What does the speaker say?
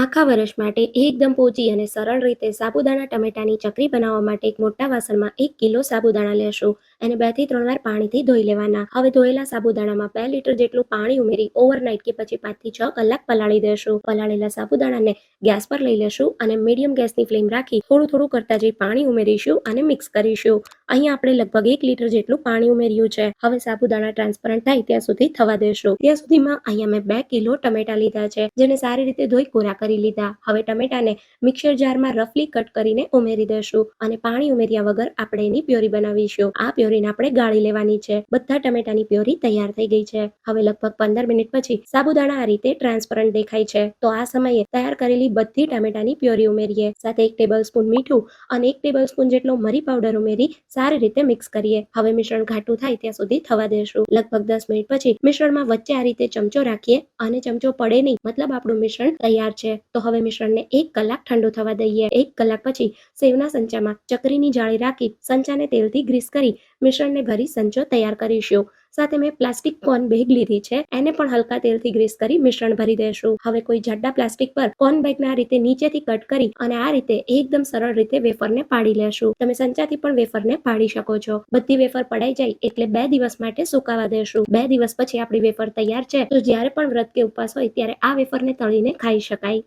આખા વર્ષ માટે એકદમ પોચી અને સરળ રીતે સાબુદાણા ટમેટાની ચકરી બનાવવા માટે એક મોટા વાસણમાં એક કિલો સાબુદાણા લેશું અને બેથી ત્રણ વાર પાણીથી ધોઈ લેવાના. હવે ધોયેલા સાબુદાણામાં બે લીટર જેટલું પાણી ઉમેરી ઓવરનાઇટ કે પછી પાંચથી છ કલાક પલાળી દેશું. પલાળેલા સાબુદાણાને ગેસ પર લઈ લેશું અને મીડિયમ ગેસની ફ્લેમ રાખી થોડું થોડું કરતા જઈ પાણી ઉમેરીશું અને મિક્સ કરીશું. અહીંયા આપણે લગભગ એક લીટર જેટલું પાણી ઉમેર્યું છે. હવે સાબુદાણા ટ્રાન્સપરન્ટ થાય ત્યાં સુધી થવા દેશું. ત્યાં સુધીમાં અહીંયા મેં બે કિલો ટમેટા લીધા છે, જેને સારી રીતે ધોઈ કોરા કરી લીધા. હવે ટમેટાને મિક્સર જારમાં રફલી કટ કરીને ઉમેરી દેશું અને પાણી ઉમેર્યા વગર આપણે એની પ્યોરી બનાવીશું. આ પ્યોરીને આપણે ગાળી લેવાની છે. બધા ટમેટાની પ્યોરી તૈયાર થઈ ગઈ છે. હવે લગભગ પંદર મિનિટ પછી સાબુદાણા આ રીતે ટ્રાન્સપરન્ટ દેખાય છે. તો આ સમયે તૈયાર કરેલી બધી ટમેટાની પ્યોરી ઉમેરીએ. સાથે એક ટેબલ સ્પૂન મીઠું અને એક ટેબલ સ્પૂન જેટલો મરી પાવડર ઉમેરી સારી રીતે મિક્સ કરીએ. હવે મિશ્રણ ઘાટું થાય ત્યાં સુધી થવા દેશું. લગભગ દસ મિનિટ પછી મિશ્રણમાં વચ્ચે આ રીતે ચમચો રાખીએ અને ચમચો પડે નહીં, મતલબ આપણું મિશ્રણ તૈયાર છે. તો હવે મિશ્રણને એક કલાક ઠંડુ થવા દઈએ. એક કલાક પછી સેવના સંચામાં ચકરીની જાળી રાખી સંચાને તેલથી ગ્રીસ કરી મિશ્રણને ભરી સંચો તૈયાર કરીશું. સાથે મેં પ્લાસ્ટિક કોર્ન બેગ લીધી છે. એને પણ હલકા તેલથી ગ્રીસ કરી મિશ્રણ ભરી દેશું. હવે કોઈ જાડા પ્લાસ્ટિક પર કોર્ન બેગને આ રીતે નીચેથી કટ કરી અને આ રીતે એકદમ સરળ રીતે વેફરને પાડી લેશું. તમે સંચાથી પણ વેફરને પાડી શકો છો. બધી વેફર પડાઈ જાય એટલે બે દિવસ માટે સુકાવા દેશું. બે દિવસ પછી આપણી વેફર તૈયાર છે. તો જ્યારે પણ વ્રત કે ઉપવાસ હોય ત્યારે આ વેફરને તળીને ખાઈ શકાય.